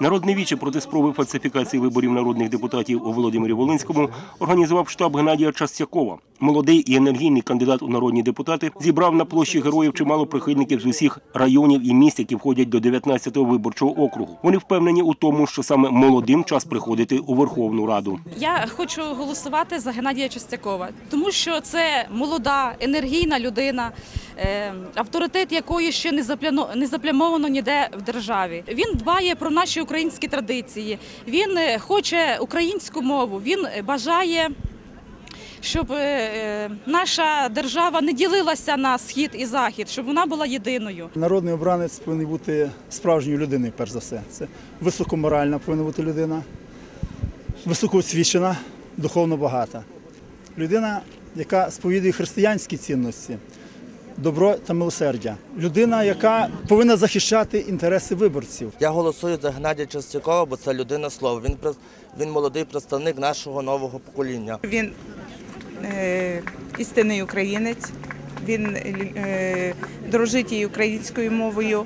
Народне віче проти спроби фальсифікації виборів народних депутатів у Володимирі Волинському організував штаб Геннадія Частякова. Молодий і енергійний кандидат у народні депутати зібрав на площі героїв чимало прихильників з усіх районів і міст, які входять до 19-го виборчого округу. Вони впевнені у тому, що саме молодим час приходити у Верховну Раду. Я хочу голосувати за Геннадія Чистякова, тому що це молода, енергійна людина, е, авторитет якої ще не заплямовано ніде в державі. Він дбає про наші українські традиції. Він е, хоче українську мову. Він е, бажає. Щоб е, е, наша держава не ділилася на схід і захід, щоб вона була єдиною. Народний обранець повинен бути справжньою людиною, перш за все. Це високоморальна повинна бути людина, високоосвічена, духовно багата. Людина, яка сповідує християнські цінності, добро та милосердя. Людина, яка повинна захищати інтереси виборців. Я голосую за Геннадія Частякова, бо це людина слова. Він він молодий представник нашого нового покоління. Він істинний українець, він е, дружить і українською мовою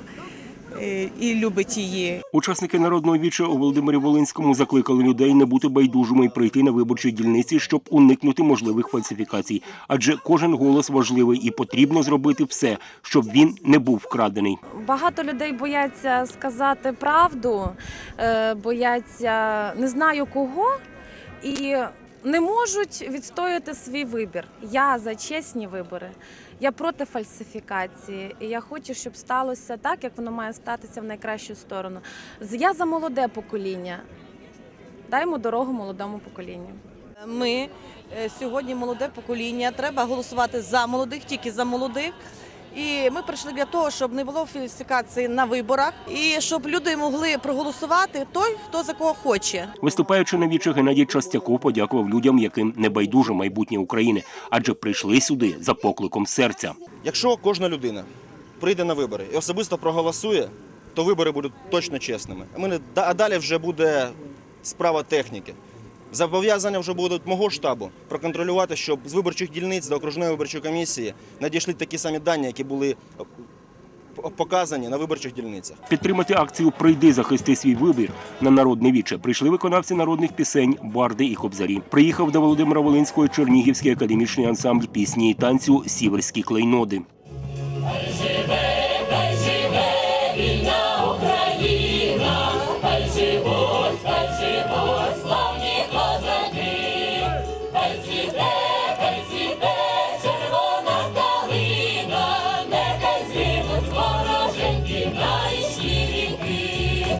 е, і любить її. Учасники народного віча у Володимирі Волинському закликали людей не бути байдужими і прийти на виборчі дільниці, щоб уникнути можливих фальсифікацій. Адже кожен голос важливий і потрібно зробити все, щоб він не був вкрадений. Багато людей бояться сказати правду, е, бояться не знаю кого і не можуть відстояти свій вибір. Я за чесні вибори. Я проти фальсифікації. І я хочу, щоб сталося так, як воно має статися в найкращу сторону. Я за молоде покоління. Даймо дорогу молодому поколінню. Ми е, сьогодні молоде покоління. Треба голосувати за молодих, тільки за молодих. І ми прийшли для того, щоб не було фальсифікації на виборах, і щоб люди могли проголосувати той, хто за кого хоче. Виступаючи на віче, Геннадій Частяков подякував людям, яким не байдуже майбутнє України, адже прийшли сюди за покликом серця. Якщо кожна людина прийде на вибори і особисто проголосує, то вибори будуть точно чесними. Ми не- а далі вже буде справа техніки. Зобов'язання вже будуть мого штабу проконтролювати, щоб з виборчих дільниць до окружної виборчої комісії надійшли такі самі дані, які були е, показані на виборчих дільницях. Підтримати акцію Прийди захисти свій вибір на народне віче прийшли виконавці народних пісень, барди і кобзарі. Приїхав до Володимира Волинського Чернігівський академічний ансамбль пісні і танцю Сіверські клейноди. Живе, живе, вільна Україна!